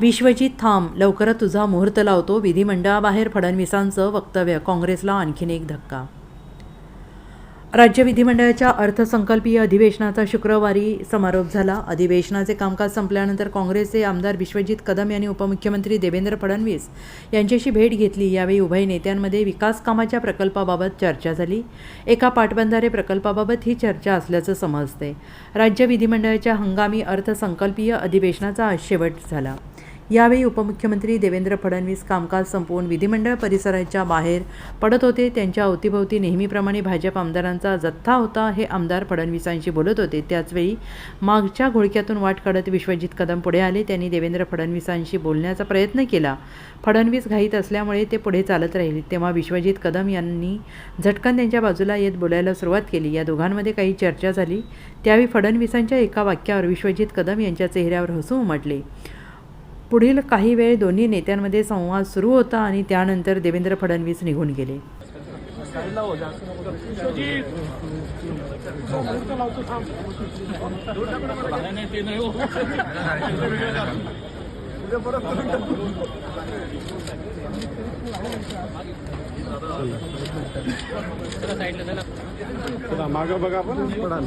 विश्वजित थांब लवकरच तुझा मुहूर्त लावतो. विधिमंडळाबाहेर फडणवीसांचं वक्तव्य काँग्रेसला आणखीन एक धक्का राज्य विधिमंडळाच्या अर्थसंकल्पीय अधिवेशनाचा शुक्रवारी समारोप झाला. अधिवेशनाचे कामकाज संपल्यानंतर काँग्रेसचे आमदार विश्वजित कदम यांनी उपमुख्यमंत्री देवेंद्र फडणवीस यांच्याशी भेट घेतली. यावेळी उभय नेत्यांमध्ये विकास कामाच्या प्रकल्पाबाबत चर्चा झाली. एका पाटबंधारे प्रकल्पाबाबत ही चर्चा असल्याचं समजते राज्य विधिमंडळाच्या हंगामी अर्थसंकल्पीय अधिवेशनाचा आज शेवट झाला. यावेळी उपमुख्यमंत्री देवेंद्र फडणवीस कामकाज संपवून विधिमंडळ परिसराच्या बाहेर पडत होते. त्यांच्या अवतीभोवती नेहमीप्रमाणे भाजप आमदारांचा जथ्था होता हे आमदार फडणवीसांशी बोलत होते. त्याचवेळी मागच्या घोळक्यातून वाट काढत विश्वजित कदम पुढे आले. त्यांनी देवेंद्र फडणवीसांशी बोलण्याचा प्रयत्न केला. फडणवीस घाईत असल्यामुळे ते पुढे चालत राहिले. तेव्हा विश्वजित कदम यांनी झटकन त्यांच्या बाजूला येत बोलायला सुरुवात केली. या दोघांमध्ये काही चर्चा झाली. त्यावेळी फडणवीसांच्या एका वाक्यावर विश्वजित कदम यांच्या चेहऱ्यावर हसू उमटले. पुढील काही वेळ दोन्ही नेत्यांमध्ये संवाद सुरू होता आणि त्यानंतर देवेंद्र फडणवीस निघून गेले. मागं बघा आपण.